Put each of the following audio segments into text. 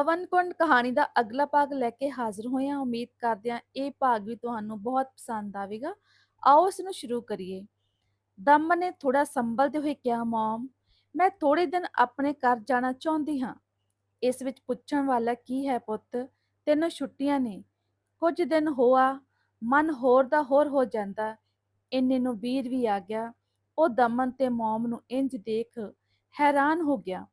ਹਵਨਕੁੰਡ ਕਹਾਣੀ ਦਾ ਅਗਲਾ ਭਾਗ ਲੈ ਕੇ ਹਾਜ਼ਰ ਹੋਏ ਹਾਂ। ਉਮੀਦ ਕਰਦੇ ਹਾਂ ਇਹ ਭਾਗ ਵੀ ਤੁਹਾਨੂੰ ਬਹੁਤ ਪਸੰਦ ਆਵੇਗਾ। ਆਓ ਇਸ ਨੂੰ ਸ਼ੁਰੂ ਕਰੀਏ। ਦਮਨ ਨੇ ਥੋੜਾ ਸੰਭਲਦੇ ਹੋਏ ਕਿਹਾ, "ਮੌਮ, ਮੈਂ ਥੋੜੇ ਦਿਨ ਆਪਣੇ ਘਰ ਜਾਣਾ ਚਾਹੁੰਦੀ ਹਾਂ। ਇਸ ਵਿੱਚ ਪੁੱਛਣ ਵਾਲਾ ਕੀ ਹੈ ਪੁੱਤ, ਤੈਨੂੰ ਛੁੱਟੀਆਂ ਨੇ। ਕੁਝ ਦਿਨ ਹੋਆ, ਮਨ ਹੋਰ ਦਾ ਹੋਰ ਹੋ ਜਾਂਦਾ। ਇੰਨੇ ਨੂੰ ਵੀਰ ਵੀ ਆ ਗਿਆ। ਉਹ ਦਮਨ ਤੇ ਮੌਮ ਨੂੰ ਇੰਜ ਦੇਖ ਹੈਰਾਨ ਹੋ ਗਿਆ।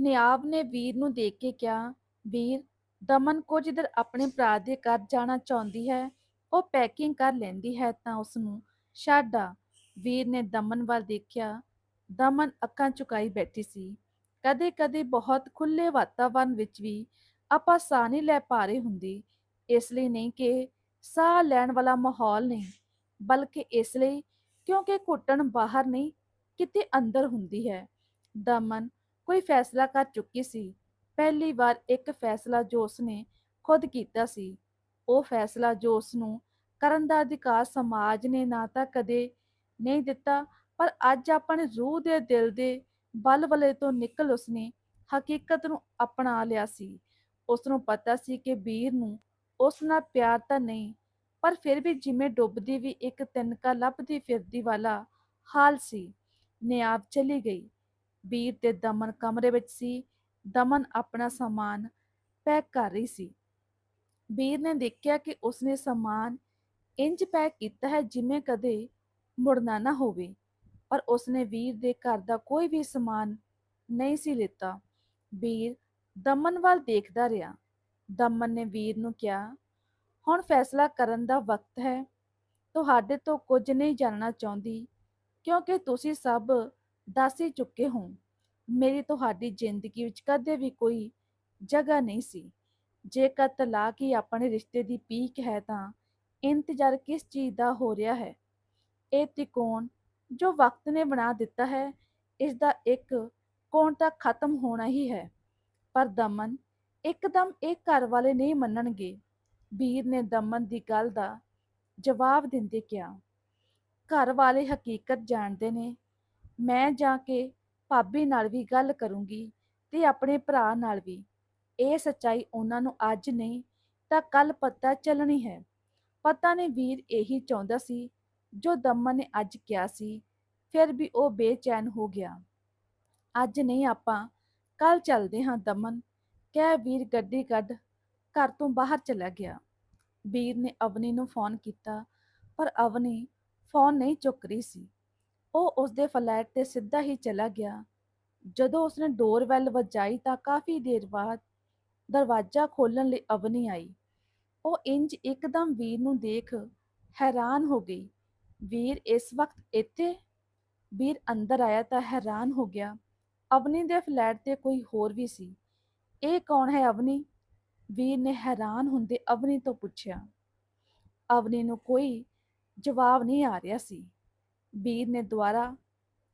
ਨਿਆਬ ਨੇ ਵੀਰ ਨੂੰ ਦੇਖ ਕੇ ਕਿਹਾ, "ਵੀਰ, ਦਮਨ ਕੁਝ ਦਿਨ ਆਪਣੇ ਭਰਾ ਦੇ ਘਰ ਜਾਣਾ ਚਾਹੁੰਦੀ ਹੈ। ਉਹ ਪੈਕਿੰਗ ਕਰ ਲੈਂਦੀ ਹੈ ਤਾਂ ਉਸ ਨੂੰ ਛੱਡ ਆ।" ਵੀਰ ਨੇ ਦਮਨ ਵੱਲ ਦੇਖਿਆ। ਦਮਨ ਅੱਖਾਂ ਚੁਕਾਈ ਬੈਠੀ ਸੀ। ਕਦੇ-ਕਦੇ ਬਹੁਤ ਖੁੱਲ੍ਹੇ ਵਾਤਾਵਰਨ ਵਿੱਚ ਵੀ ਆਪਾਂ ਸਾਹ ਨਹੀਂ ਲੈ ਪਾ ਰਹੇ ਹੁੰਦੇ। ਇਸ ਲਈ ਨਹੀਂ ਕਿ ਸਾਹ ਲੈਣ ਵਾਲਾ ਮਾਹੌਲ ਨਹੀਂ, ਬਲਕਿ ਇਸ ਲਈ ਕਿਉਂਕਿ ਘੁੱਟਣ ਬਾਹਰ ਨਹੀਂ, ਕਿਤੇ ਅੰਦਰ ਹੁੰਦੀ ਹੈ। ਦਮਨ ਕੋਈ ਫੈਸਲਾ ਕਰ ਚੁੱਕੀ ਸੀ। ਪਹਿਲੀ ਵਾਰ ਇੱਕ ਫੈਸਲਾ ਜੋ ਉਸਨੇ ਖੁਦ ਕੀਤਾ ਸੀ। ਉਹ ਫੈਸਲਾ ਜੋ ਉਸਨੂੰ ਕਰਨ ਦਾ ਅਧਿਕਾਰ ਸਮਾਜ ਨੇ ਨਾ ਤਾਂ ਕਦੇ ਨਹੀਂ ਦਿੱਤਾ, ਪਰ ਅੱਜ ਆਪਣੇ ਰੂਹ ਦੇ ਦਿਲ ਦੇ ਵਲਵਲੇ ਤੋਂ ਨਿਕਲ ਉਸਨੇ ਹਕੀਕਤ ਨੂੰ ਅਪਣਾ ਲਿਆ ਸੀ। ਉਸਨੂੰ ਪਤਾ ਸੀ ਕਿ ਵੀਰ ਨੂੰ ਉਸ ਨਾਲ ਪਿਆਰ ਤਾਂ ਨਹੀਂ, ਪਰ ਫਿਰ ਵੀ ਜਿਵੇਂ ਡੁੱਬਦੀ ਵੀ ਇੱਕ ਤਿਨਕਾ ਲੱਭਦੀ ਫਿਰਦੀ ਵਾਲਾ ਹਾਲ ਸੀ। ਨਿਆਬ ਚਲੀ ਗਈ। ਵੀਰ ਤੇ ਦਮਨ ਕਮਰੇ ਵਿੱਚ ਸੀ। ਦਮਨ ਆਪਣਾ ਸਾਮਾਨ ਪੈਕ ਕਰ ਰਹੀ ਸੀ। ਵੀਰ ਨੇ ਦੇਖਿਆ ਕਿ ਉਸਨੇ ਸਾਮਾਨ ਇੰਜ ਪੈਕ ਕੀਤਾ ਹੈ ਜਿਵੇਂ ਕਦੇ ਮੁੜਨਾ ਨਾ ਹੋਵੇ, ਪਰ ਉਸਨੇ ਵੀਰ ਦੇ ਘਰ ਦਾ ਕੋਈ ਵੀ ਸਮਾਨ ਨਹੀਂ ਸੀ ਲਿੱਤਾ। ਵੀਰ ਦਮਨ ਵੱਲ ਦੇਖਦਾ ਰਿਹਾ। ਦਮਨ ਨੇ ਵੀਰ ਨੂੰ ਕਿਹਾ, "ਹੁਣ ਫੈਸਲਾ ਕਰਨ ਦਾ ਵਕਤ ਹੈ। ਤੁਹਾਡੇ ਤੋਂ ਕੁਝ ਨਹੀਂ ਜਾਣਨਾ ਚਾਹੁੰਦੀ, ਕਿਉਂਕਿ ਤੁਸੀਂ ਸਭ ਦੱਸ ਹੀ ਚੁੱਕੇ ਹੋ। ਮੇਰੀ ਤੁਹਾਡੀ ਜ਼ਿੰਦਗੀ ਵਿੱਚ ਕਦੇ ਵੀ ਕੋਈ ਜਗ੍ਹਾ ਨਹੀਂ ਸੀ। ਜੇਕਰ ਤਲਾਕ ਹੀ ਆਪਣੇ ਰਿਸ਼ਤੇ ਦੀ ਪੀਕ ਹੈ ਤਾਂ ਇੰਤਜ਼ਾਰ ਕਿਸ ਚੀਜ਼ ਦਾ ਹੋ ਰਿਹਾ ਹੈ? ਇਹ ਤਿਕੋਣ ਜੋ ਵਕਤ ਨੇ ਬਣਾ ਦਿੱਤਾ ਹੈ, ਇਸ ਦਾ ਇੱਕ ਕੋਣ ਤਾਂ ਖਤਮ ਹੋਣਾ ਹੀ ਹੈ।" ਪਰ ਦਮਨ ਇੱਕਦਮ ਇਹ ਘਰ ਵਾਲੇ ਨਹੀਂ ਮੰਨਣਗੇ। ਵੀਰ ਨੇ ਦਮਨ ਦੀ ਗੱਲ ਦਾ ਜਵਾਬ ਦਿੰਦੇ ਕਿਹਾ, "ਘਰ ਵਾਲੇ ਹਕੀਕਤ ਜਾਣਦੇ ਨੇ। ਮੈਂ ਜਾ ਕੇ ਭਾਬੀ ਨਾਲ ਵੀ ਗੱਲ ਕਰੂੰਗੀ ਤੇ ਆਪਣੇ ਭਰਾ ਨਾਲ ਵੀ। ਇਹ ਸੱਚਾਈ ਉਹਨਾਂ ਨੂੰ ਅੱਜ ਨਹੀਂ ਤਾਂ ਕੱਲ੍ਹ ਪਤਾ ਚੱਲਣੀ ਹੈ।" ਪਤਾ ਨਹੀਂ ਵੀਰ ਇਹੀ ਚਾਹੁੰਦਾ ਸੀ ਜੋ ਦਮਨ ਨੇ ਅੱਜ ਕਿਹਾ ਸੀ। ਫਿਰ ਵੀ ਉਹ ਬੇਚੈਨ ਹੋ ਗਿਆ। "ਅੱਜ ਨਹੀਂ ਆਪਾਂ ਕੱਲ੍ਹ ਚੱਲਦੇ ਹਾਂ ਦਮਨ," ਕਹਿ ਵੀਰ ਗੱਡੀ ਕੱਢ ਘਰ ਤੋਂ ਬਾਹਰ ਚਲਾ ਗਿਆ। ਵੀਰ ਨੇ ਅਵਨੀ ਨੂੰ ਫੋਨ ਕੀਤਾ, ਪਰ ਅਵਨੀ ਫੋਨ ਨਹੀਂ ਚੁੱਕ ਰਹੀ ਸੀ। ਉਹ ਉਸਦੇ ਫਲੈਟ ਤੇ ਸਿੱਧਾ ਹੀ ਚਲਾ ਗਿਆ। ਜਦੋਂ ਉਸਨੇ ਡੋਰਬੈਲ ਵਜਾਈ ਤਾਂ ਕਾਫੀ ਦੇਰ ਬਾਅਦ ਦਰਵਾਜ਼ਾ ਖੋਲ੍ਹਣ ਲਈ ਅਵਨੀ ਆਈ। ਉਹ ਇੰਜ ਇੱਕਦਮ ਵੀਰ ਨੂੰ ਦੇਖ ਹੈਰਾਨ ਹੋ ਗਈ। "ਵੀਰ, ਇਸ ਵਕਤ ਇੱਥੇ?" ਵੀਰ ਅੰਦਰ ਆਇਆ ਤਾਂ ਹੈਰਾਨ ਹੋ ਗਿਆ। ਅਵਨੀ ਦੇ ਫਲੈਟ ਤੇ ਕੋਈ ਹੋਰ ਵੀ ਸੀ। "ਇਹ ਕੌਣ ਹੈ ਅਵਨੀ?" ਵੀਰ ਨੇ ਹੈਰਾਨ ਹੁੰਦੇ ਅਵਨੀ ਤੋਂ ਪੁੱਛਿਆ। ਅਵਨੀ ਨੂੰ ਕੋਈ ਜਵਾਬ ਨਹੀਂ ਆ ਰਿਹਾ ਸੀ। ਵੀਰ ਨੇ ਦੁਬਾਰਾ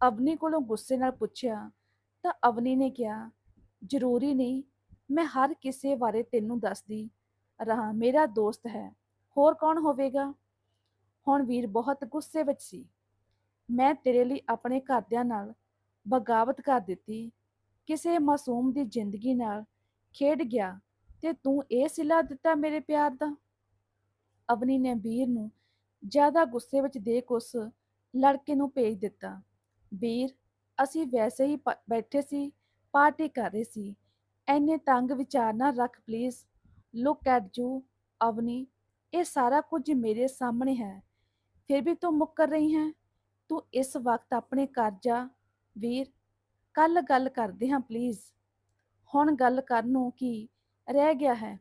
ਅਵਨੀ ਕੋਲੋਂ ਗੁੱਸੇ ਨਾਲ ਪੁੱਛਿਆ ਤਾਂ ਅਵਨੀ ਨੇ ਕਿਹਾ, "ਜ਼ਰੂਰੀ ਨਹੀਂ ਮੈਂ ਹਰ ਕਿਸੇ ਬਾਰੇ ਤੈਨੂੰ ਦੱਸਦੀ ਰਹਾਂ ਮੇਰਾ ਦੋਸਤ ਹੈ, ਹੋਰ ਕੌਣ ਹੋਵੇਗਾ?" ਹੁਣ ਵੀਰ ਬਹੁਤ ਗੁੱਸੇ ਵਿੱਚ ਸੀ। "ਮੈਂ ਤੇਰੇ ਲਈ ਆਪਣੇ ਘਰਦਿਆਂ ਨਾਲ ਬਗਾਵਤ ਕਰ ਦਿੱਤੀ, ਕਿਸੇ ਮਾਸੂਮ ਦੀ ਜ਼ਿੰਦਗੀ ਨਾਲ ਖੇਡ ਗਿਆ ਤੇ ਤੂੰ ਇਹ ਸਿਲਾ ਦਿੱਤਾ ਮੇਰੇ ਪਿਆਰ ਦਾ?" ਅਵਨੀ ਨੇ ਵੀਰ ਨੂੰ ਜ਼ਿਆਦਾ ਗੁੱਸੇ ਵਿੱਚ ਦੇਖ ਉਸ ਲੜਕੇ ਨੂੰ ਭੇਜ ਦਿੱਤਾ। "ਵੀਰ, ਅਸੀਂ ਵੈਸੇ ਹੀ ਬੈਠੇ ਸੀ, ਪਾਰਟੀ ਕਰ ਰਹੇ ਸੀ। ਐਨੇ ਤੰਗ ਵਿਚਾਰ ਨਾ ਰੱਖ ਪਲੀਜ਼। ਲੁੱਕ ਐਟ ਜੂ ਅਵਨੀ, ਇਹ ਸਾਰਾ ਕੁਝ ਮੇਰੇ ਸਾਹਮਣੇ ਹੈ, ਫਿਰ ਵੀ ਤੂੰ ਮੁੱਕਰ ਰਹੀ ਹੈ ਤੂੰ ਇਸ ਵਕਤ ਆਪਣੇ ਘਰ ਜਾ।" "ਵੀਰ, ਕੱਲ੍ਹ ਗੱਲ ਕਰਦੇ ਹਾਂ ਪਲੀਜ਼। ਹੁਣ ਗੱਲ ਕਰਨ ਨੂੰ ਕੀ ਰਹਿ ਗਿਆ ਹੈ?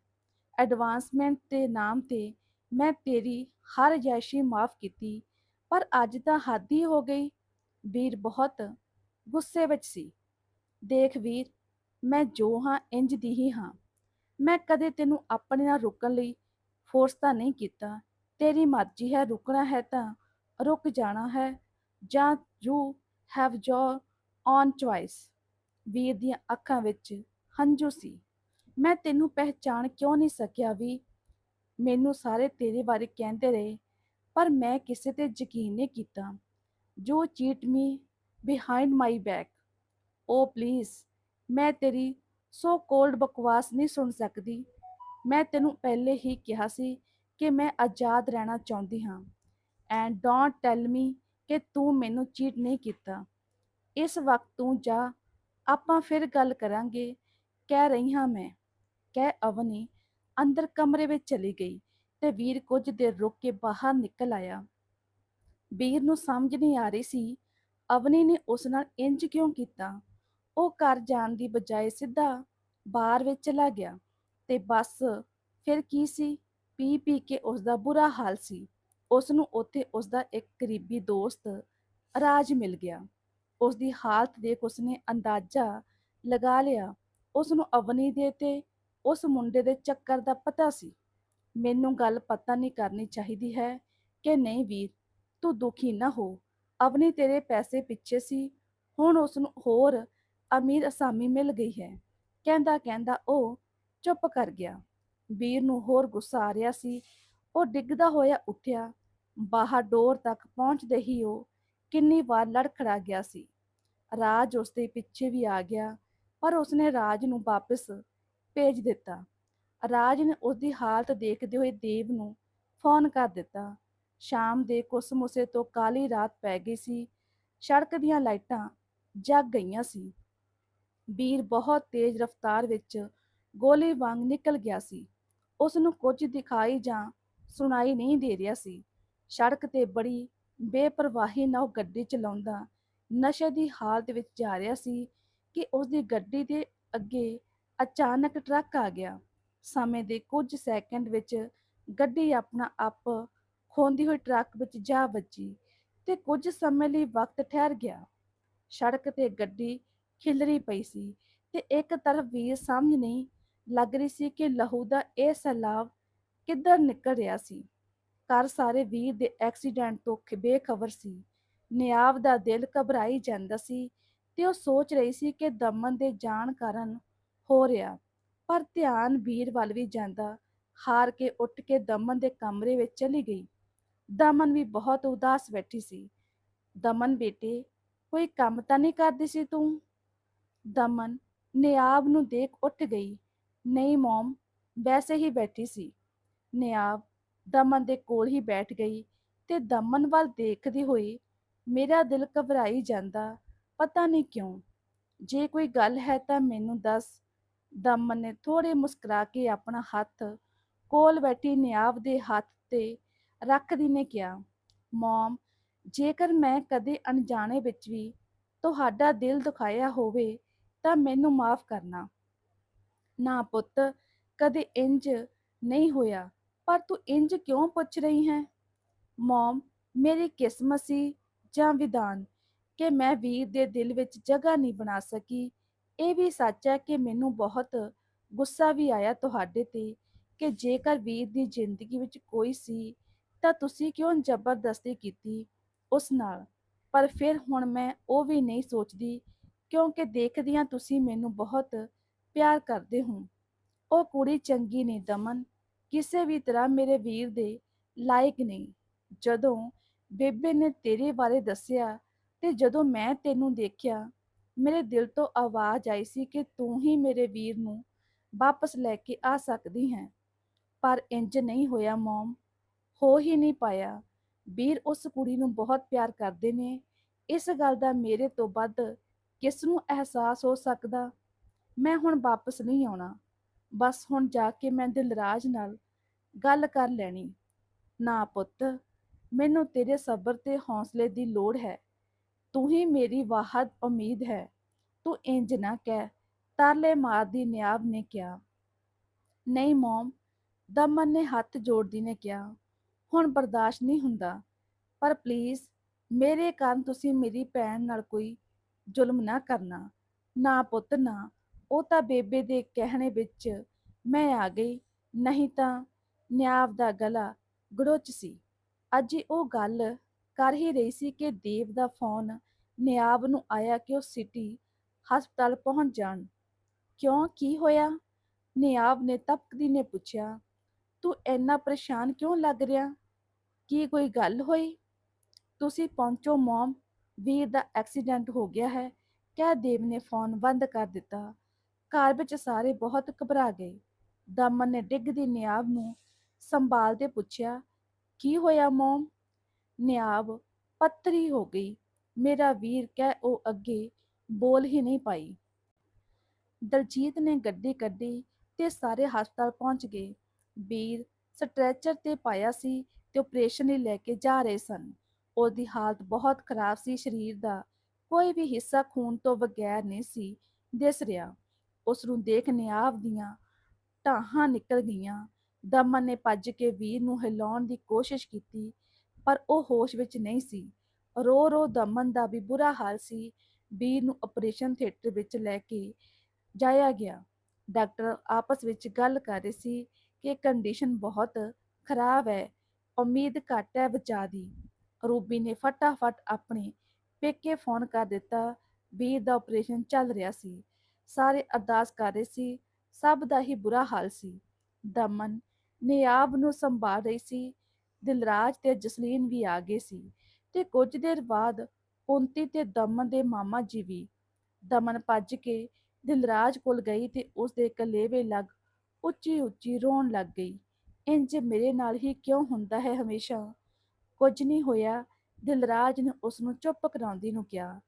ਐਡਵਾਂਸਮੈਂਟ ਦੇ ਨਾਮ ਤੇ ਮੈਂ ਤੇਰੀ ਹਰ ਯਾਸ਼ੀ ਮਾਫ਼ ਕੀਤੀ, ਪਰ ਅੱਜ ਤਾਂ ਹੱਦ ਹੀ ਹੋ ਗਈ।" ਵੀਰ ਬਹੁਤ ਗੁੱਸੇ ਵਿੱਚ ਸੀ। "ਦੇਖ ਵੀਰ, ਮੈਂ ਜੋ ਹਾਂ ਇੰਜ ਦੀ ਹੀ ਹਾਂ। ਮੈਂ ਕਦੇ ਤੈਨੂੰ ਆਪਣੇ ਨਾਲ ਰੁਕਣ ਲਈ ਫੋਰਸ ਤਾਂ ਨਹੀਂ ਕੀਤਾ। ਤੇਰੀ ਮਰਜ਼ੀ ਹੈ ਰੁਕਣਾ ਹੈ ਤਾਂ ਰੁਕ ਜਾਣਾ ਹੈ ਜਾਂ you have your own choice." ਵੀਰ ਦੀਆਂ ਅੱਖਾਂ ਵਿੱਚ ਹੰਝੂ ਸੀ। "ਮੈਂ ਤੈਨੂੰ ਪਹਿਚਾਣ ਕਿਉਂ ਨਹੀਂ ਸਕਿਆ ਵੀ? ਮੈਨੂੰ ਸਾਰੇ ਤੇਰੇ ਬਾਰੇ ਕਹਿੰਦੇ ਰਹੇ, ਪਰ ਮੈਂ ਕਿਸੇ ਤੇ ਯਕੀਨ ਨਹੀਂ ਕੀਤਾ। ਜੋ cheat me behind my back. Oh please, ਮੈਂ ਤੇਰੀ ਸੋ ਕੋਲਡ ਬਕਵਾਸ ਨਹੀਂ ਸੁਣ ਸਕਦੀ। ਮੈਂ ਤੈਨੂੰ ਪਹਿਲੇ ਹੀ ਕਿਹਾ ਸੀ ਕਿ ਮੈਂ ਆਜ਼ਾਦ ਰਹਿਣਾ ਚਾਹੁੰਦੀ ਹਾਂ। ਐਂਡ ਡੋਂਟ ਟੈਲ ਮੀ ਕਿ ਤੂੰ ਮੈਨੂੰ ਚੀਟ ਨਹੀਂ ਕੀਤਾ। ਇਸ ਵਕਤ ਤੂੰ ਜਾ ਆਪਾਂ ਫਿਰ ਗੱਲ ਕਰਾਂਗੇ। ਕਹਿ ਰਹੀ ਹਾਂ ਮੈਂ। ਕਹਿ ਅਵਨੀ ਅੰਦਰ ਕਮਰੇ ਵਿੱਚ ਚਲੀ ਗਈ। ਤੇ ਵੀਰ ਕੁਝ ਦੇਰ ਰੁਕ ਕੇ ਬਾਹਰ ਨਿਕਲ ਆਇਆ। ਵੀਰ ਨੂੰ ਸਮਝ ਨਹੀਂ ਆ ਰਹੀ ਸੀ, ਅਵਨੀ ਨੇ ਉਸ ਨਾਲ ਇੰਜ ਕਿਉਂ ਕੀਤਾ? ਉਹ ਘਰ ਜਾਣ ਦੀ ਬਜਾਏ ਸਿੱਧਾ ਬਾਹਰ ਵਿੱਚ ਚਲਾ ਗਿਆ ਤੇ ਬਸ ਫਿਰ ਕੀ ਸੀ? ਪੀ ਪੀ ਕੇ ਉਸ ਦਾ ਬੁਰਾ ਹਾਲ ਸੀ। ਉਸ ਨੂੰ ਉੱਥੇ ਉਸ ਦਾ ਇੱਕ ਕਰੀਬੀ ਦੋਸਤ ਰਾਜ ਮਿਲ ਗਿਆ। ਉਸ ਦੀ ਹਾਲਤ ਦੇਖ ਉਸਨੇ ਅੰਦਾਜ਼ਾ ਲਗਾ ਲਿਆ। ਉਸ ਨੂੰ ਅਵਨੀ ਦੇ ਤੇ ਉਸ ਮੁੰਡੇ ਦੇ ਚੱਕਰ ਦਾ ਪਤਾ ਸੀ। ਮੈਨੂੰ ਗੱਲ ਪਤਾ ਨਹੀਂ ਕਰਨੀ ਚਾਹੀਦੀ ਹੈ ਕਿ ਨਹੀਂ ਵੀਰ, ਤੂੰ ਦੁਖੀ ਨਾ ਹੋ। ਅਵਨੀ ਤੇਰੇ ਪੈਸੇ ਪਿੱਛੇ ਸੀ, ਹੁਣ ਉਸ ਨੂੰ ਹੋਰ ਅਮੀਰ ਅਸਾਮੀ ਮਿਲ ਗਈ ਹੈ। ਕਹਿੰਦਾ ਕਹਿੰਦਾ ਉਹ ਚੁੱਪ ਕਰ ਗਿਆ। ਵੀਰ ਨੂੰ ਹੋਰ ਗੁੱਸਾ ਆ ਰਿਹਾ ਸੀ। ਉਹ ਡਿੱਗਦਾ ਹੋਇਆ ਉੱਠਿਆ। ਬਾਹਰ ਡੋਰ ਤੱਕ ਪਹੁੰਚਦੇ ਹੀ ਉਹ ਕਿੰਨੀ ਵਾਰ ਲੜਖੜਾ ਗਿਆ ਸੀ। ਰਾਜ ਉਸਦੇ ਪਿੱਛੇ ਵੀ ਆ ਗਿਆ, ਪਰ ਉਸਨੇ ਰਾਜ ਨੂੰ ਵਾਪਸ ਭੇਜ ਦਿੱਤਾ। ਰਾਜ ਨੇ ਉਸਦੀ ਹਾਲਤ ਦੇਖਦੇ ਹੋਏ ਦੇਵ ਨੂੰ ਫੋਨ ਕਰ ਦਿੱਤਾ। ਸ਼ਾਮ ਦੇ ਕੁਸਮੁਸੇ ਤੋਂ ਕਾਲੀ ਰਾਤ ਪੈ ਗਈ ਸੀ। ਸੜਕ ਦੀਆਂ ਲਾਈਟਾਂ ਜਗ ਗਈਆਂ ਸੀ। ਵੀਰ ਬਹੁਤ ਤੇਜ਼ ਰਫ਼ਤਾਰ ਵਿੱਚ ਗੋਲੀ ਵਾਂਗ ਨਿਕਲ ਗਿਆ ਸੀ। ਉਸ ਨੂੰ ਕੁਝ ਦਿਖਾਈ ਜਾਂ ਸੁਣਾਈ ਨਹੀਂ ਦੇ ਰਿਹਾ ਸੀ। ਸੜਕ ਤੇ ਬੜੀ ਬੇਪਰਵਾਹੀ ਨਾਲ ਉਹ ਗੱਡੀ ਚਲਾਉਂਦਾ ਨਸ਼ੇ ਦੀ ਹਾਲਤ ਵਿੱਚ ਜਾ ਰਿਹਾ ਸੀ ਕਿ ਉਸ ਦੀ ਗੱਡੀ ਦੇ ਅੱਗੇ ਅਚਾਨਕ ਟਰੱਕ ਆ ਗਿਆ। ਸਮੇਂ ਦੇ ਕੁਝ ਸੈਕਿੰਡ ਵਿੱਚ ਗੱਡੀ ਆਪਣਾ ਆਪ ਖੋਂਦੀ ਹੋਈ ਟਰੱਕ ਵਿੱਚ ਜਾ ਵੱਜੀ ਤੇ ਕੁਝ ਸਮੇਂ ਲਈ ਵਕਤ ਠਹਿਰ ਗਿਆ। ਸੜਕ ਤੇ ਗੱਡੀ ਖਿਲਰੀ ਪਈ ਸੀ ਤੇ ਇੱਕ ਤਰਫ ਵੀਰ ਸਮਝ ਨਹੀਂ ਲੱਗ ਰਹੀ ਸੀ ਕਿ ਲਹੂ ਦਾ ਇਹ ਸੈਲਾਬ ਕਿੱਧਰ ਨਿਕਲ ਰਿਹਾ ਸੀ। ਘਰ ਸਾਰੇ ਵੀਰ ਦੇ ਐਕਸੀਡੈਂਟ ਤੋਂ ਬੇਖਬਰ ਸੀ। ਨਿਆਵ ਦਾ ਦਿਲ ਘਬਰਾਈ ਜਾਂਦਾ ਸੀ ਤੇ ਉਹ ਸੋਚ ਰਹੀ ਸੀ ਕਿ ਦਮਨ ਦੇ ਜਾਣ ਕਾਰਨ ਹੋ ਰਿਹਾ। ਪਰ ਧਿਆਨ ਵੀਰ ਵੱਲ ਵੀ ਜਾਂਦਾ। ਹਾਰ ਕੇ ਉੱਠ ਕੇ ਦਮਨ ਦੇ ਕਮਰੇ ਵਿੱਚ ਚਲੀ ਗਈ। ਦਮਨ ਵੀ ਬਹੁਤ ਉਦਾਸ ਬੈਠੀ ਸੀ। ਦਮਨ ਬੇਟੇ, ਕੋਈ ਕੰਮ ਤਾਂ ਨਹੀਂ ਕਰਦੀ ਸੀ ਤੂੰ? ਦਮਨ, ਨਿਆਬ ਨੂੰ ਦੇਖ ਉੱਠ ਗਈ। ਨਹੀਂ ਮੋਮ, ਵੈਸੇ ਹੀ ਬੈਠੀ ਸੀ। ਨਿਆਬ ਦਮਨ ਦੇ ਕੋਲ ਹੀ ਬੈਠ ਗਈ ਤੇ ਦਮਨ ਵੱਲ ਦੇਖਦੀ ਹੋਈ ਮੇਰਾ ਦਿਲ ਘਬਰਾਈ ਜਾਂਦਾ, ਪਤਾ ਨਹੀਂ ਕਿਉਂ। ਜੇ ਕੋਈ ਗੱਲ ਹੈ ਤਾਂ ਮੈਨੂੰ ਦੱਸ। ਦਮਨ ਨੇ ਥੋੜੇ ਮੁਸਕਰਾ ਕੇ ਆਪਣਾ ਹੱਥ ਕੋਲ ਬੈਠੀ ਨਿਆਬ ਦੇ ਹੱਥ ਤੇ ਰੱਖਦੀ ਨੇ ਕਿਹਾ, ਮੋਮ, ਜੇਕਰ ਮੈਂ ਕਦੇ ਅਣਜਾਣੇ ਵਿੱਚ ਵੀ ਤੁਹਾਡਾ ਦਿਲ ਦੁਖਾਇਆ ਹੋਵੇ ਤਾਂ ਮੈਨੂੰ ਮਾਫ ਕਰਨਾ। ਨਾ ਪੁੱਤ, ਕਦੇ ਇੰਜ ਨਹੀਂ ਹੋਇਆ, ਪਰ ਤੂੰ ਇੰਜ ਕਿਉਂ ਪੁੱਛ ਰਹੀ ਹੈ? ਮੋਮ, ਮੇਰੀ ਕਿਸਮਤ ਸੀ ਜਾਂ ਵਿਧਾਨ ਕਿ ਮੈਂ ਵੀਰ ਦੇ ਦਿਲ ਵਿੱਚ ਜਗ੍ਹਾ ਨਹੀਂ ਬਣਾ ਸਕੀ ਇਹ ਵੀ ਸੱਚ ਹੈ ਕਿ ਮੈਨੂੰ ਬਹੁਤ ਗੁੱਸਾ ਵੀ ਆਇਆ ਤੁਹਾਡੇ ਤੇ ਕਿ ਜੇਕਰ ਵੀਰ ਦੀ ਜ਼ਿੰਦਗੀ ਵਿੱਚ ਕੋਈ ਸੀ, ਤਾਂ ਤੁਸੀਂ ਕਿਉਂ ਜ਼ਬਰਦਸਤੀ ਕੀਤੀ ਉਸ ਨਾਲ? ਪਰ ਫਿਰ ਹੁਣ ਮੈਂ ਉਹ ਵੀ ਨਹੀਂ ਸੋਚਦੀ, ਕਿਉਂਕਿ ਦੇਖਦੀ ਹਾਂ ਤੁਸੀਂ ਮੈਨੂੰ ਬਹੁਤ ਪਿਆਰ ਕਰਦੇ ਹੋ। ਉਹ ਕੁੜੀ ਚੰਗੀ ਨਹੀਂ, ਦਮਨ। ਕਿਸੇ ਵੀ ਤਰ੍ਹਾਂ ਮੇਰੇ ਵੀਰ ਦੇ ਲਾਇਕ ਨਹੀਂ। ਜਦੋਂ ਬੇਬੇ ਨੇ ਤੇਰੇ ਬਾਰੇ ਦੱਸਿਆ ਤੇ ਜਦੋਂ ਮੈਂ ਤੈਨੂੰ ਦੇਖਿਆ ਮੇਰੇ ਦਿਲ ਤੋਂ ਆਵਾਜ਼ ਆਈ ਸੀ ਕਿ ਤੂੰ ਹੀ ਮੇਰੇ ਵੀਰ ਨੂੰ ਵਾਪਸ ਲੈ ਕੇ ਆ ਸਕਦੀ ਹੈ। ਪਰ ਇੰਜ ਨਹੀਂ ਹੋਇਆ, ਮੋਮ। ਹੋ ਹੀ ਨਹੀਂ ਪਾਇਆ। ਵੀਰ ਉਸ ਕੁੜੀ ਨੂੰ ਬਹੁਤ ਪਿਆਰ ਕਰਦੇ ਨੇ। ਇਸ ਗੱਲ ਦਾ ਮੇਰੇ ਤੋਂ ਵੱਧ ਕਿਸ ਨੂੰ ਅਹਿਸਾਸ ਹੋ ਸਕਦਾ? ਮੈਂ ਹੁਣ ਵਾਪਸ ਨਹੀਂ ਆਉਣਾ। ਬਸ ਹੁਣ ਜਾ ਕੇ ਮੈਂ ਦਿਲਰਾਜ ਨਾਲ ਗੱਲ ਕਰ ਲੈਣੀ। ਨਾ ਪੁੱਤ, ਮੈਨੂੰ ਤੇਰੇ ਸਬਰ ਤੇ ਹੌਸਲੇ ਦੀ ਲੋੜ ਹੈ। ਤੂੰ ਹੀ ਮੇਰੀ ਵਾਹਦ ਉਮੀਦ ਹੈ, ਤੂੰ ਇੰਜ ਨਾ ਕਹਿ, ਤਰਲੇ ਮਾਰਦੀ ਨਿਆਬ ਨੇ ਕਿਹਾ। ਨਹੀਂ ਮੋਮ, ਦਮਨ ਨੇ ਹੱਥ ਜੋੜਦੀ ਨੇ ਕਿਹਾ, ਹੁਣ ਬਰਦਾਸ਼ਤ ਨਹੀਂ ਹੁੰਦਾ, ਪਰ ਪਲੀਜ਼ ਮੇਰੇ ਕਾਰਨ ਤੁਸੀਂ ਮੇਰੀ ਭੈਣ ਨਾਲ ਕੋਈ ਜ਼ੁਲਮ ਨਾ ਕਰਨਾ, ਨਾ ਪੁੱਤ ਨਾ, ਉਹ ਤਾਂ ਬੇਬੇ ਦੇ ਕਹਿਣੇ ਵਿੱਚ ਮੈਂ ਆ ਗਈ, ਨਹੀਂ ਤਾਂ ਨਿਆਵ ਦਾ ਗਲਾ ਗੜੋਚ ਸੀ। ਅੱਜ ਉਹ ਗੱਲ ਕਰ ਹੀ ਰਹੀ ਸੀ ਕਿ ਦੇਵ ਦਾ ਫੋਨ ਨਿਆਬ ਨੂੰ ਆਇਆ ਕਿ ਉਹ ਸਿਟੀ ਹਸਪਤਾਲ ਪਹੁੰਚ ਜਾਣ। ਕਿਉਂ? ਕੀ ਹੋਇਆ? ਨਿਆਬ ਨੇ ਤਪਕਦੀ ਨੇ ਪੁੱਛਿਆ। ਤੂੰ ਇੰਨਾ ਪਰੇਸ਼ਾਨ ਕਿਉਂ ਲੱਗ ਰਿਹਾ? ਕੀ ਕੋਈ ਗੱਲ ਹੋਈ? ਤੁਸੀਂ ਪਹੁੰਚੋ ਮੋਮ। ਵੀਰ ਦਾ ਐਕਸੀਡੈਂਟ ਹੋ ਗਿਆ ਹੈ। ਕਹਿ ਦੇਵ ਨੇ ਫੋਨ ਬੰਦ ਕਰ ਦਿੱਤਾ। ਘਰ ਵਿੱਚ ਸਾਰੇ ਬਹੁਤ ਘਬਰਾ ਗਏ। ਦਮਨ ਨੇ ਡਿੱਗਦੀ ਨਿਆਬ ਨੂੰ ਸੰਭਾਲਦੇ ਪੁੱਛਿਆ, ਕੀ ਹੋਇਆ ਮੋਮ? ਨਿਆਬ ਪੱਤਰੀ ਹੋ ਗਈ। ਮੇਰਾ ਵੀਰ ਕਹਿ ਉਹ ਅੱਗੇ ਬੋਲ ਹੀ ਨਹੀਂ ਪਾਈ। ਦਲਜੀਤ ਨੇ ਗੱਡੀ ਕੱਢੀ ਤੇ ਸਾਰੇ ਹਸਪਤਾਲ ਪਹੁੰਚ ਗਏ। ਵੀਰ ਸਟ੍ਰੈਚਰ ਤੇ ਪਾਇਆ ਸੀ ਤੇ ਆਪਰੇਸ਼ਨ ਲਈ ਲੈ ਕੇ ਜਾ ਰਹੇ ਸਨ। ਉਹਦੀ ਹਾਲਤ ਬਹੁਤ ਖਰਾਬ ਸੀ, ਸਰੀਰ ਦਾ ਕੋਈ ਵੀ ਹਿੱਸਾ ਖੂਨ ਤੋਂ ਬਗੈਰ ਨਹੀਂ ਸੀ ਦਿਸ ਰਿਹਾ। ਉਸ ਨੂੰ ਦੇਖ ਨਿਆਬ ਦੀਆਂ ਢਾਹਾਂ ਨਿਕਲ ਗਈਆਂ। ਦਮਨ ਨੇ ਭੱਜ ਕੇ ਵੀਰ ਨੂੰ ਹਿਲਾਉਣ ਦੀ ਕੋਸ਼ਿਸ਼ ਕੀਤੀ ਪਰ ਉਹ ਹੋਸ਼ ਵਿੱਚ ਨਹੀਂ ਸੀ। ਰੋ ਰੋ ਦਮਨ ਦਾ ਵੀ ਬੁਰਾ ਹਾਲ ਸੀ। ਵੀਰ ਨੂੰ ਆਪਰੇਸ਼ਨ ਥੀਏਟਰ ਵਿੱਚ ਲੈ ਕੇ ਜਾਇਆ ਗਿਆ। ਡਾਕਟਰ ਆਪਸ ਵਿੱਚ ਗੱਲ ਕਰ ਰਹੇ ਸੀ ਕਿ ਕੰਡੀਸ਼ਨ ਬਹੁਤ ਖਰਾਬ ਹੈ। ਉਮੀਦ ਘੱਟ ਹੈ ਬਚਾ ਦੀ। ਰੂਬੀ ਨੇ ਫਟਾਫਟ ਆਪਣੇ ਪੇਕੇ ਫੋਨ ਕਰ ਦਿੱਤਾ। ਵੀਰ ਦਾ ਆਪਰੇਸ਼ਨ ਚੱਲ ਰਿਹਾ ਸੀ। ਸਾਰੇ ਅਰਦਾਸ ਕਰ ਰਹੇ ਸੀ। ਸਭ ਦਾ ਹੀ ਬੁਰਾ ਹਾਲ ਸੀ। ਦਮਨ ਨਿਆਬ ਨੂੰ ਸੰਭਾਲ ਰਹੀ ਸੀ। ਦਿਲਰਾਜ ਤੇ ਜਸਲੀਨ ਵੀ ਆ ਗਏ ਸੀ ਤੇ ਕੁਝ ਦੇਰ ਬਾਅਦ ਕੁੰਤੀ ਤੇ ਦਮਨ ਦੇ ਮਾਮਾ ਜੀ ਵੀ ਦਮਨ ਭੱਜ ਕੇ ਦਿਲਰਾਜ ਕੋਲ ਗਈ ਤੇ ਉਸ ਦੇ ਕਲੇਵੇ ਲੱਗ ਉੱਚੀ ਉੱਚੀ ਰੋਣ ਲੱਗ ਗਈ, ਇੰਜ ਮੇਰੇ ਨਾਲ ਹੀ ਕਿਉਂ ਹੁੰਦਾ ਹੈ ਹਮੇਸ਼ਾ? ਕੁਝ ਨਹੀਂ ਹੋਇਆ, ਦਿਲਰਾਜ ਨੇ ਉਸ ਨੂੰ ਚੁੱਪ ਕਰਾਉਂਦੀ ਨੂੰ ਕਿਹਾ।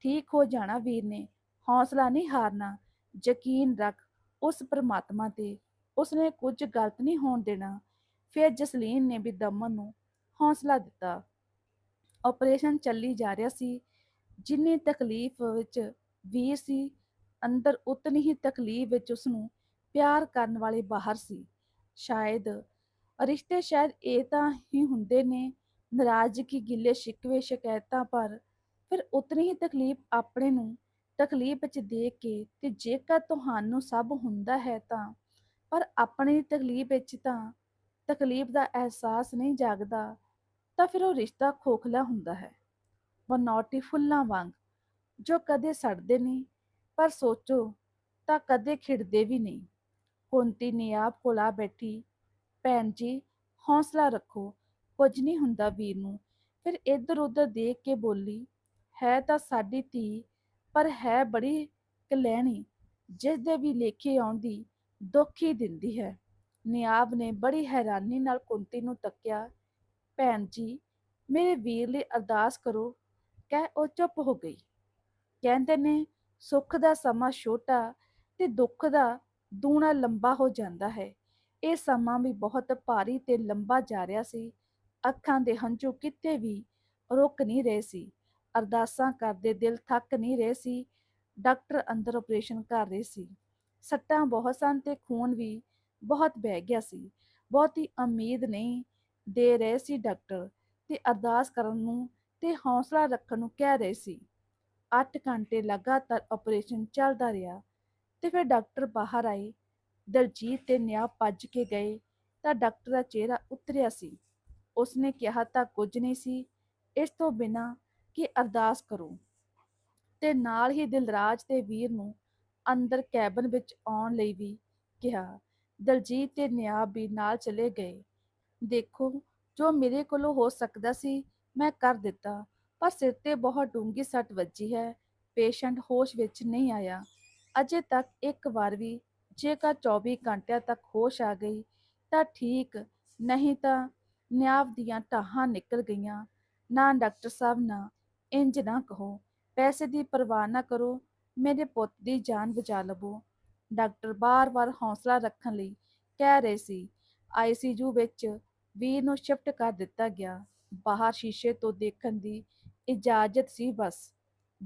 ਠੀਕ ਹੋ ਜਾਣਾ ਵੀਰ ਨੇ, ਹੌਸਲਾ ਨਹੀਂ ਹਾਰਨਾ, ਯਕੀਨ ਰੱਖ ਉਸ ਪਰਮਾਤਮਾ ਤੇ, ਉਸਨੇ ਕੁਝ ਗਲਤ ਨਹੀਂ ਹੋਣ ਦੇਣਾ ਫਿਰ ਜਸਲੀਨ ਨੇ ਵੀ ਦਮਨ ਨੂੰ ਹੌਸਲਾ ਦਿੱਤਾ। ਆਪਰੇਸ਼ਨ ਚੱਲੀ ਜਾ ਰਿਹਾ ਸੀ, ਜਿੰਨੀ ਤਕਲੀਫ ਵਿੱਚ ਵੀਰ ਸੀ, ਅੰਦਰ ਉਤਨੀ ਹੀ ਤਕਲੀਫ ਵਿੱਚ ਉਸ ਨੂੰ ਪਿਆਰ ਕਰਨ ਵਾਲੇ ਬਾਹਰ ਸੀ। ਸ਼ਾਇਦ ਰਿਸ਼ਤੇ ਸ਼ਾਇਦ ਇਹ ਤਾਂ ਹੀ ਹੁੰਦੇ ਨੇ ਨਾਰਾਜ਼ਗੀ ਗਿੱਲੇ ਸ਼ਿਕਵੇ ਸ਼ਿਕਾਇਤਾਂ, ਪਰ ਫਿਰ ਉਤਨੀ ਹੀ ਤਕਲੀਫ ਆਪਣੇ ਨੂੰ ਤਕਲੀਫ ਵਿੱਚ ਦੇਖ ਕੇ ਤੇ ਜੇਕਰ ਤੁਹਾਨੂੰ ਸਭ ਹੁੰਦਾ ਹੈ ਤਾਂ, ਪਰ ਆਪਣੀ ਤਕਲੀਫ ਵਿੱਚ ਤਾਂ ਤਕਲੀਫ ਦਾ ਅਹਿਸਾਸ ਨਹੀਂ ਜਾਗਦਾ, ਤਾਂ ਫਿਰ ਉਹ ਰਿਸ਼ਤਾ ਖੋਖਲਾ ਹੁੰਦਾ ਹੈ। ਬਨੌਟੀ ਫੁੱਲਾਂ ਵਾਂਗ, ਜੋ ਕਦੇ ਸੜਦੇ ਨਹੀਂ, ਪਰ ਸੋਚੋ ਤਾਂ ਕਦੇ ਖਿੜਦੇ ਵੀ ਨਹੀਂ। ਕੁੰਤੀ ਨੇ ਆਪ ਕੋਲ ਬੈਠੀ, ਭੈਣ ਜੀ, ਹੌਸਲਾ ਰੱਖੋ, ਕੁਝ ਨਹੀਂ ਹੁੰਦਾ ਵੀਰ ਨੂੰ। ਫਿਰ ਇੱਧਰ ਉੱਧਰ ਦੇਖ ਕੇ ਬੋਲੀ, ਹੈ ਤਾਂ ਸਾਡੀ ਧੀ, ਪਰ ਹੈ ਬੜੀ ਕਲੈਣੀ ਜਿਸ ਦੇ ਵੀ ਲੇਖੇ ਆਉਂਦੀ, ਦੁੱਖ ਹੀ ਦਿੰਦੀ ਹੈ। ਨਿਆਬ ਨੇ ਬੜੀ ਹੈਰਾਨੀ ਨਾਲ ਕੁੰਤੀ ਨੂੰ ਤੱਕਿਆ, ਭੈਣ ਜੀ, ਮੇਰੇ ਵੀਰ ਲਈ ਅਰਦਾਸ ਕਰੋ, ਕਹਿ ਉਹ ਚੁੱਪ ਹੋ ਗਈ। ਕਹਿੰਦੇ ਨੇ, ਸੁੱਖ ਦਾ ਸਮਾਂ ਛੋਟਾ ਤੇ ਦੁੱਖ ਦਾ ਦੂਣਾ ਲੰਬਾ ਹੋ ਜਾਂਦਾ ਹੈ। ਇਹ ਸਮਾਂ ਵੀ ਬਹੁਤ ਭਾਰੀ ਤੇ ਲੰਬਾ ਜਾ ਰਿਹਾ ਸੀ। ਅੱਖਾਂ ਦੇ ਹੰਝੂ ਕਿਤੇ ਵੀ ਰੁਕ ਨਹੀਂ ਰਹੇ ਸੀ। ਅਰਦਾਸਾਂ ਕਰਦੇ ਦਿਲ ਥੱਕ ਨਹੀਂ ਰਹੇ ਸੀ। ਡਾਕਟਰ ਅੰਦਰ ਆਪਰੇਸ਼ਨ ਕਰ ਰਹੇ ਸੀ। ਸੱਟਾਂ ਬਹੁਤ ਸਨ ਤੇ ਖੂਨ ਵੀ ਬਹੁਤ ਬਹਿ ਗਿਆ ਸੀ। ਬਹੁਤੀ ਉਮੀਦ ਨਹੀਂ ਦੇ ਰਹੇ ਸੀ ਡਾਕਟਰ ਤੇ ਅਰਦਾਸ ਕਰਨ ਨੂੰ ਤੇ ਹੌਸਲਾ ਰੱਖਣ ਨੂੰ ਕਹਿ ਰਹੇ ਸੀ। 8 ਘੰਟੇ ਲਗਾਤਾਰ ਆਪਰੇਸ਼ਨ ਚੱਲਦਾ ਰਿਹਾ ਤੇ ਫਿਰ ਡਾਕਟਰ ਬਾਹਰ ਆਏ। ਦਲਜੀਤ ਤੇ ਨਿਆ ਭੱਜ ਕੇ ਗਏ ਤਾਂ ਡਾਕਟਰ ਦਾ ਚਿਹਰਾ ਉਤਰਿਆ ਸੀ। ਉਸਨੇ ਕਿਹਾ ਤਾਂ ਕੁਝ ਨਹੀਂ ਸੀ। ਇਸ ਤੋਂ ਬਿਨਾ ਕਿ ਅਰਦਾਸ ਕਰੋ। ਤੇ ਨਾਲ ਹੀ ਦਿਲਰਾਜ ਤੇ ਵੀਰ ਨੂੰ ਅੰਦਰ ਕੈਬਨ ਵਿੱਚ ਆਉਣ ਲਈ ਵੀ ਕਿਹਾ। ਦਲਜੀਤ ਤੇ ਨਿਆਬ ਵੀ ਨਾਲ ਚਲੇ ਗਏ। ਦੇਖੋ, ਜੋ ਮੇਰੇ ਕੋਲੋਂ ਹੋ ਸਕਦਾ ਸੀ, ਮੈਂ ਕਰ ਦਿੱਤਾ, ਪਰ ਸਿਰ ਤੇ ਬਹੁਤ ਡੂੰਘੀ ਸੱਟ ਵੱਜੀ ਹੈ। ਪੇਸ਼ੈਂਟ ਹੋਸ਼ ਵਿੱਚ ਨਹੀਂ ਆਇਆ। ਅਜੇ ਤੱਕ ਇੱਕ ਵਾਰ ਵੀ, ਜੇਕਰ 24 ਘੰਟਿਆਂ ਤੱਕ ਹੋਸ਼ ਆ ਗਈ, ਤਾਂ ਠੀਕ, ਨਹੀਂ ਤਾਂ ਨਿਆਵ ਦੀਆਂ ਟਾਹਾਂ ਨਿਕਲ ਗਈਆਂ। ਨਾ ਡਾਕਟਰ ਸਾਹਿਬ, ਨਾ ਇੰਜ ਨਾ ਕਹੋ। ਪੈਸੇ ਦੀ ਪਰਵਾਹ ਨਾ ਕਰੋ, ਮੇਰੇ ਪੁੱਤ ਦੀ ਜਾਨ ਬਚਾ ਲਵੋ। ਡਾਕਟਰ ਬਾਰ-ਬਾਰ ਹੌਸਲਾ ਰੱਖਣ ਲਈ ਕਹਿ ਰਹੇ ਸੀ। ਆਈਸੀਯੂ ਵਿੱਚ ਵੀਰ ਨੂੰ ਸ਼ਿਫਟ ਕਰ ਦਿੱਤਾ ਗਿਆ। ਬਾਹਰ ਸ਼ੀਸ਼ੇ ਤੋਂ ਦੇਖਣ ਦੀ ਇਜਾਜ਼ਤ ਸੀ ਬਸ।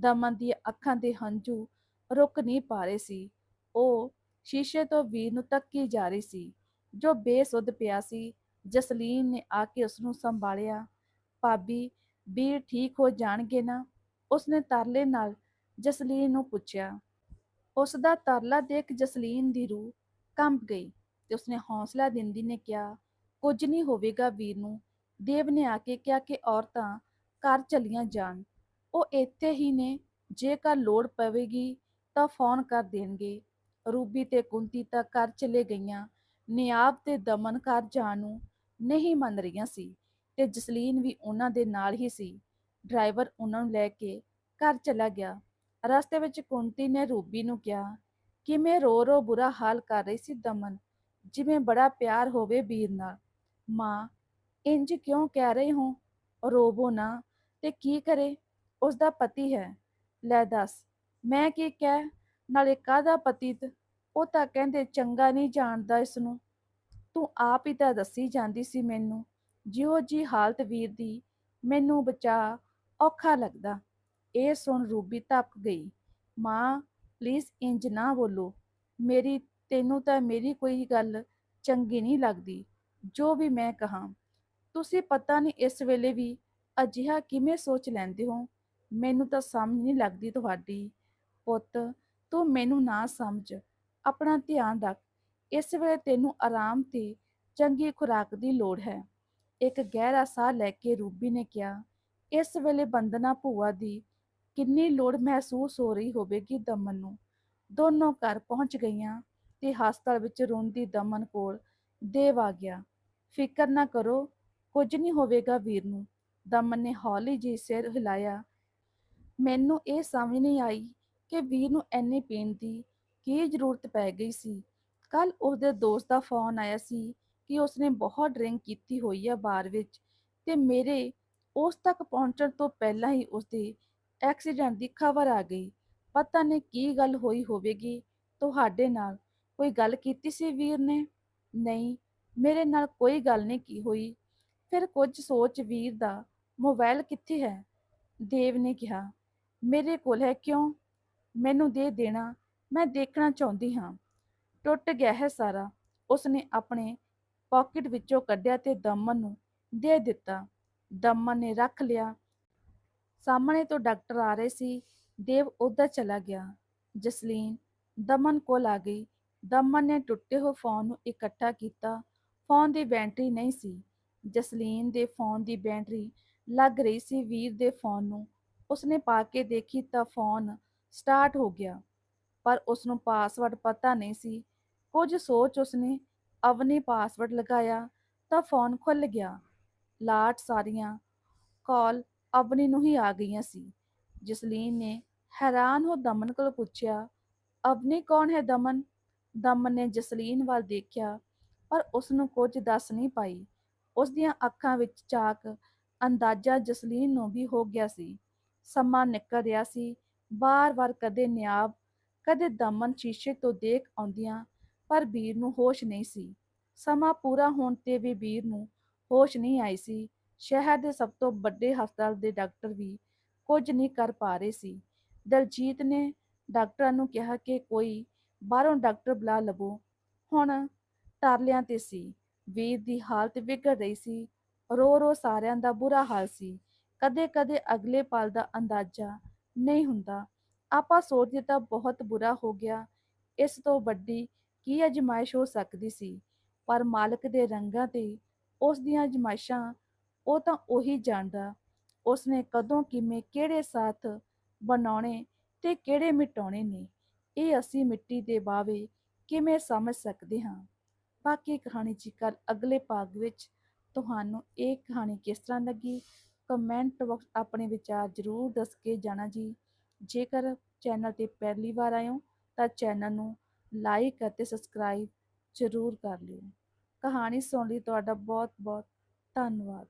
ਦਮਨ ਦੀਆਂ ਅੱਖਾਂ ਦੇ ਹੰਝੂ ਰੁਕ ਨਹੀਂ ਪਾ ਰਹੇ ਸੀ। ਉਹ ਸ਼ੀਸ਼ੇ ਤੋਂ ਵੀਰ ਨੂੰ ਤੱਕੀ ਜਾ ਰਹੀ ਸੀ। ਜੋ ਬੇਸੁੱਧ ਪਿਆ ਸੀ, ਜਸਲੀਨ ਨੇ ਆ ਕੇ ਉਸ ਨੂੰ ਸੰਭਾਲਿਆ। ਭਾਬੀ, ਵੀਰ ਠੀਕ ਹੋ ਜਾਣਗੇ ਨਾ? ਉਸਨੇ ਤਰਲੇ ਨਾਲ ਜਸਲੀਨ ਨੂੰ ਪੁੱਛਿਆ। ਉਸ ਦਾ ਤਰਲਾ ਦੇਖ ਜਸਲੀਨ ਦੀ ਰੂਹ ਕੰਬ ਗਈ ਤੇ ਉਸਨੇ ਹੌਸਲਾ ਦਿੰਦੀ ਨੇ ਕਿਹਾ, ਕੁਝ ਨਹੀਂ ਹੋਵੇਗਾ ਵੀਰ ਨੂੰ। ਦੇਵ ਨੇ ਆ ਕੇ ਕਿਹਾ ਕਿ ਔਰਤਾਂ ਘਰ ਚਲੀਆਂ ਜਾਣ। ਉਹ ਇੱਥੇ ਹੀ ਨੇ ਜੇਕਰ ਲੋੜ ਪਵੇਗੀ ਤਾਂ ਫੋਨ ਕਰ ਦੇਣਗੇ। ਰੂਬੀ ਤੇ ਕੁੰਤੀ ਤਾਂ ਘਰ ਚਲੇ ਗਈਆਂ, ਨਿਆਬ ਤੇ ਦਮਨ ਘਰ ਜਾਣ ਨੂੰ ਨਹੀਂ ਮੰਨ ਰਹੀਆਂ ਸੀ ਤੇ ਜਸਲੀਨ ਵੀ ਉਹਨਾਂ ਦੇ ਨਾਲ ਹੀ ਸੀ। ਡਰਾਈਵਰ ਉਹਨਾਂ ਨੂੰ ਲੈ ਕੇ ਘਰ ਚਲਾ ਗਿਆ। ਰਸਤੇ ਵਿੱਚ ਕੁੰਤੀ ਨੇ ਰੂਬੀ ਨੂੰ ਕਿਹਾ, ਕਿਵੇਂ ਰੋ-ਰੋ ਬੁਰਾ ਹਾਲ ਕਰ ਰਹੀ ਸੀ ਦਮਨ? ਜਿਵੇਂ ਬੜਾ ਪਿਆਰ ਹੋਵੇ ਵੀਰ ਨਾਲ। ਮਾਂ, ਇੰਜ ਕਿਉਂ ਕਹਿ ਰਹੇ ਹੋ? ਰੋਵੋ ਨਾ, ਤੇ ਕੀ ਕਰੇ? ਉਸ ਦਾ ਪਤੀ ਹੈ। ਲੈ ਦੱਸ, ਮੈਂ ਕੀ ਕਹਿ? ਨਾਲੇ ਕਾਹਦਾ ਪਤੀਤ? ਉਹ ਤਾਂ ਕਹਿੰਦੇ ਚੰਗਾ ਨਹੀਂ ਜਾਣਦਾ ਇਸ ਨੂੰ ਤੂੰ ਆਪ ਹੀ ਤਾਂ ਦੱਸੀ ਜਾਂਦੀ ਸੀ ਮੈਨੂੰ। ਜਿਉ ਜੀ ਹਾਲਤ ਵੀਰ ਦੀ, ਮੈਨੂੰ ਬਚਾ ਔਖਾ ਲੱਗਦਾ। ਇਹ ਸੁਣ ਰੂਬੀ ਧੱਕ ਗਈ, ਮਾਂ ਪਲੀਜ਼ ਇੰਜ ਨਾ ਬੋਲੋ। ਮੇਰੀ, ਤੈਨੂੰ ਤਾਂ ਮੇਰੀ ਕੋਈ ਗੱਲ ਚੰਗੀ ਨਹੀਂ ਲੱਗਦੀ, ਜੋ ਵੀ ਮੈਂ ਕਹਾਂ। ਤੁਸੀਂ ਪਤਾ ਨਹੀਂ ਇਸ ਵੇਲੇ ਵੀ ਅਜਿਹਾ ਕਿਵੇਂ ਸੋਚ ਲੈਂਦੇ ਹੋ। ਮੈਨੂੰ ਤਾਂ ਸਮਝ ਨਹੀਂ ਲੱਗਦੀ ਤੁਹਾਡੀ। ਪੁੱਤ, ਤੂੰ ਮੈਨੂੰ ਨਾ ਸਮਝ। ਆਪਣਾ ਧਿਆਨ ਰੱਖ। ਇਸ ਵੇਲੇ ਤੈਨੂੰ ਆਰਾਮ ਤੇ ਚੰਗੀ ਖੁਰਾਕ ਦੀ ਲੋੜ ਹੈ। ਇੱਕ ਗਹਿਰਾ ਸਾਹ ਲੈ ਕੇ ਰੂਬੀ ਨੇ ਕਿਹਾ, ਇਸ ਵੇਲੇ ਬੰਦਨਾ ਭੂਆ ਦੀ ਕਿੰਨੀ ਲੋੜ ਮਹਿਸੂਸ ਹੋ ਰਹੀ ਹੋਵੇਗੀ ਦਮਨ ਨੂੰ। ਦੋਨੋਂ ਘਰ ਪਹੁੰਚ ਗਈਆਂ ਤੇ ਹਸਪਤਾਲ ਵਿੱਚ ਰੋਂਦੀ ਦਮਨ ਕੋਲ ਦੇਵ ਆ ਗਿਆ। ਫਿਕਰ ਨਾ ਕਰੋ, ਕੁਝ ਨਹੀਂ ਹੋਵੇਗਾ ਵੀਰ ਨੂੰ। ਦਮਨ ਨੇ ਹੌਲੀ ਜਿਹੀ ਸਿਰ ਹਿਲਾਇਆ। ਮੈਨੂੰ ਇਹ ਸਮਝ ਨਹੀਂ ਆਈ ਕਿ ਵੀਰ ਨੂੰ ਐਨੀ ਪੀਣ ਦੀ ਕੀ ਜ਼ਰੂਰਤ ਪੈ ਗਈ ਸੀ। ਕੱਲ ਉਹਦੇ ਦੋਸਤ ਦਾ ਫੋਨ ਆਇਆ ਸੀ ਕਿ ਉਸਨੇ ਬਹੁਤ ਡਰਿੰਕ ਕੀਤੀ ਹੋਈ ਹੈ ਬਾਰ ਵਿੱਚ ਤੇ ਮੇਰੇ ਉਸ ਤੱਕ ਪਹੁੰਚਣ ਤੋਂ ਪਹਿਲਾਂ ਹੀ ਉਸਦੇ ਐਕਸੀਡੈਂਟ ਦੀ ਖਬਰ ਆ ਗਈ। ਪਤਾ ਨਹੀਂ ਕੀ ਗੱਲ ਹੋਈ ਹੋਵੇਗੀ। ਤੁਹਾਡੇ ਨਾਲ ਕੋਈ ਗੱਲ ਕੀਤੀ ਸੀ ਵੀਰ ਨੇ? ਨਹੀਂ, ਮੇਰੇ ਨਾਲ ਕੋਈ ਗੱਲ ਨਹੀਂ ਕੀ ਹੋਈ। ਫਿਰ ਕੁਝ ਸੋਚ ਵੀਰ ਦਾ ਮੋਬਾਈਲ ਕਿੱਥੇ ਹੈ? ਦੇਵ ਨੇ ਕਿਹਾ, ਮੇਰੇ ਕੋਲ ਹੈ ਕਿਉਂ? ਮੈਨੂੰ ਦੇ ਦੇਣਾ, ਮੈਂ ਦੇਖਣਾ ਚਾਹੁੰਦੀ ਹਾਂ। ਟੁੱਟ ਗਿਆ ਹੈ ਸਾਰਾ। ਉਸਨੇ ਆਪਣੇ ਪਾਕਟ ਵਿੱਚੋਂ ਕੱਢਿਆ ਤੇ ਦਮਨ ਨੂੰ ਦੇ ਦਿੱਤਾ। ਦਮਨ ਨੇ ਰੱਖ ਲਿਆ। ਸਾਹਮਣੇ ਤੋਂ ਡਾਕਟਰ ਆ ਰਹੇ ਸੀ। ਦੇਵ ਉੱਧਰ ਚਲਾ ਗਿਆ। ਜਸਲੀਨ, ਦਮਨ ਕੋਲ ਆ ਗਈ। ਦਮਨ ਨੇ ਟੁੱਟੇ ਹੋਏ ਫੋਨ ਨੂੰ ਇਕੱਠਾ ਕੀਤਾ। ਫੋਨ ਦੀ ਬੈਟਰੀ ਨਹੀਂ ਸੀ। ਜਸਲੀਨ ਦੇ ਫੋਨ ਦੀ ਬੈਟਰੀ ਲੱਗ ਰਹੀ ਸੀ ਵੀਰ ਦੇ ਫੋਨ ਨੂੰ। ਉਸਨੇ ਪਾ ਕੇ ਦੇਖੀ ਤਾਂ ਫੋਨ ਸਟਾਰਟ ਹੋ ਗਿਆ। ਪਰ ਉਸ ਨੂੰ ਪਾਸਵਰਡ ਪਤਾ ਨਹੀਂ ਸੀ। ਕੁਝ ਸੋਚ ਉਸਨੇ ਅਵਨੀ ਪਾਸਵਰਡ ਲਗਾਇਆ ਤਾਂ ਫੋਨ ਖੁੱਲ ਗਿਆ। ਲਾਟ ਸਾਰੀਆਂ ਕਾਲ ਅਵਨੀ ਨੂੰ ਹੀ ਆ ਗਈਆਂ ਸੀ। ਜਸਲੀਨ ਨੇ ਹੈਰਾਨ ਹੋ ਦਮਨ ਕੋਲ ਪੁੱਛਿਆ ਅਵਨੀ ਕੌਣ ਹੈ ਦਮਨ? ਦਮਨ ਨੇ ਜਸਲੀਨ ਵੱਲ ਦੇਖਿਆ, ਪਰ ਉਸ ਨੂੰ ਕੁਝ ਦੱਸ ਨਹੀਂ ਪਾਈ। ਉਸ ਦੀਆਂ ਅੱਖਾਂ ਵਿੱਚ ਚਾਕ ਅੰਦਾਜ਼ਾ ਜਸਲੀਨ ਨੂੰ ਵੀ ਹੋ ਗਿਆ ਸੀ। ਸਮਾਂ ਨਿਕਲ ਰਿਹਾ ਸੀ ਬਾਰ-ਬਾਰ ਕਦੇ ਨਿਆਬ, ਕਦੇ ਦਮਨ ਸ਼ੀਸ਼ੇ ਤੋਂ ਦੇਖ ਆਉਂਦੀਆਂ, ਪਰ ਵੀਰ ਨੂੰ ਹੋਸ਼ ਨਹੀਂ ਸੀ। ਸਮਾਂ ਪੂਰਾ ਹੋਣ ਤੇ ਵੀ ਵੀਰ ਨੂੰ ਹੋਸ਼ ਨਹੀਂ ਆਈ ਸੀ। ਸ਼ਹਿਰ ਦੇ ਸਭ ਤੋਂ ਵੱਡੇ ਹਸਪਤਾਲ ਦੇ ਡਾਕਟਰ ਵੀ ਕੁਝ ਨਹੀਂ ਕਰ ਪਾ ਰਹੇ ਸੀ। ਦਲਜੀਤ ਨੇ ਡਾਕਟਰਾਂ ਨੂੰ ਕਿਹਾ ਕਿ ਕੋਈ ਬਾਹਰੋਂ ਡਾਕਟਰ ਬੁਲਾ ਲਵੋ। ਹੁਣ ਤਰਲਿਆਂ ਤੇ ਸੀ। ਵੀਰ ਦੀ ਹਾਲਤ ਵਿਗੜ ਰਹੀ ਸੀ। ਰੋ ਰੋ ਸਾਰਿਆਂ ਦਾ ਬੁਰਾ ਹਾਲ ਸੀ। ਕਦੇ ਕਦੇ ਅਗਲੇ ਪਲ ਦਾ ਅੰਦਾਜ਼ਾ ਨਹੀਂ ਹੁੰਦਾ। ਆਪਾਂ ਸੋਚਦੇ ਤਾਂ ਬਹੁਤ ਬੁਰਾ ਹੋ ਗਿਆ। ਇਸ ਤੋਂ ਵੱਡੀ ਕੀ ਅਜਮਾਇਸ਼ ਹੋ ਸਕਦੀ ਸੀ? ਪਰ ਮਾਲਕ ਦੇ ਰੰਗਾਂ ਤੇ ਉਸ ਦੀਆਂ ਅਜਮਾਇਸ਼ਾਂ ਉਹ ਤਾਂ ਉਹੀ ਜਾਣਦਾ ਉਸਨੇ ਕਦੋਂ ਕਿਵੇਂ ਕਿਹੜੇ ਸਾਥ ਬਣਾਉਣੇ ਤੇ ਕਿਹੜੇ ਮਿਟਾਉਣੇ ਨੇ, ਇਹ ਅਸੀਂ ਮਿੱਟੀ ਦੇ ਬਾਵੇ ਕਿਵੇਂ ਸਮਝ ਸਕਦੇ ਹਾਂ। ਬਾਕੀ ਕਹਾਣੀ ਜੀ ਕੱਲ ਅਗਲੇ ਭਾਗ ਵਿੱਚ ਤੁਹਾਨੂੰ ਇਹ ਕਹਾਣੀ ਕਿਸ ਤਰ੍ਹਾਂ ਲੱਗੀ ਕਮੈਂਟ ਬਾਕਸ ਆਪਣੇ ਵਿਚਾਰ ਜ਼ਰੂਰ ਦੱਸ ਕੇ ਜਾਣਾ ਜੀ। ਜੇਕਰ ਚੈਨਲ ਤੇ ਪਹਿਲੀ ਵਾਰ ਆਏ ਹੋ, ਤਾਂ ਚੈਨਲ ਨੂੰ ਲਾਈਕ ਅਤੇ ਸਬਸਕ੍ਰਾਈਬ ਜ਼ਰੂਰ ਕਰ ਲਿਓ। ਕਹਾਣੀ ਸੁਣਨ ਲਈ ਤੁਹਾਡਾ ਬਹੁਤ ਬਹੁਤ ਧੰਨਵਾਦ।